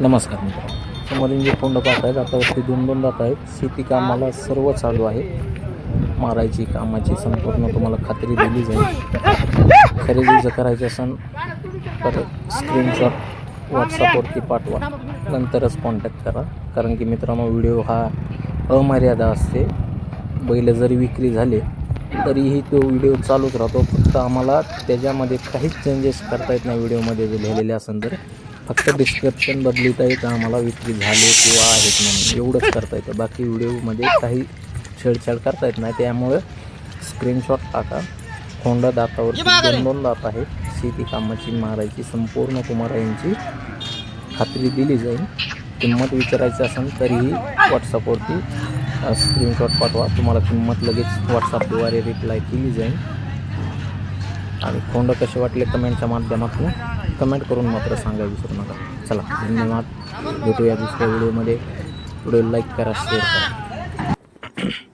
नमस्कार मित्र समोरील जे कोंड पाहत आहेत. आता ते दोन दोन जात आहेत. शेती कामाला सर्व चालू आहे. मारायची कामाची संपूर्ण तुम्हाला खात्री दिली जाईल. खरेदी जर करायची असेल तर स्क्रीनशॉट व्हॉट्सअपवरती पाठवा. नंतरच कॉन्टॅक्ट करा. कारण की मित्रांनो व्हिडिओ हा अमर्यादा असते. बैल जरी विक्री झाले तरीही तो व्हिडिओ चालूच राहतो. फक्त आम्हाला त्याच्यामध्ये काहीच चेंजेस करता येत नाही. व्हिडिओमध्ये जे लिहिलेले असेल तर. फक्त डिस्क्रिप्शन बदलिता येतं आम्हाला विक्री झाले किंवा आहेत म्हणून. एवढंच करता येतं. बाकी व्हिडिओमध्ये काही छेडछाड करता येत नाही. त्यामुळे स्क्रीनशॉट टाका. होंडा दातावरती दोन दोन दात आहेत. शेती कामाची मारायची संपूर्ण तुम्हाला यांची खात्री दिली जाईल. किंमत विचारायची असेल तरीही व्हॉट्सअपवरती स्क्रीनशॉट पाठवा. तुम्हाला किंमत लगेच व्हॉट्सअपद्वारे रिप्लाय केली जाईल. आणि कोंड कसे वाटले कमेंटच्या माध्यमातून कमेंट करून मात्र सांगा विसरू नका. चला धन्यवाद. भेटूया दुसऱ्या व्हिडिओमध्ये. व्हिडिओ लाईक करा शेअर करा.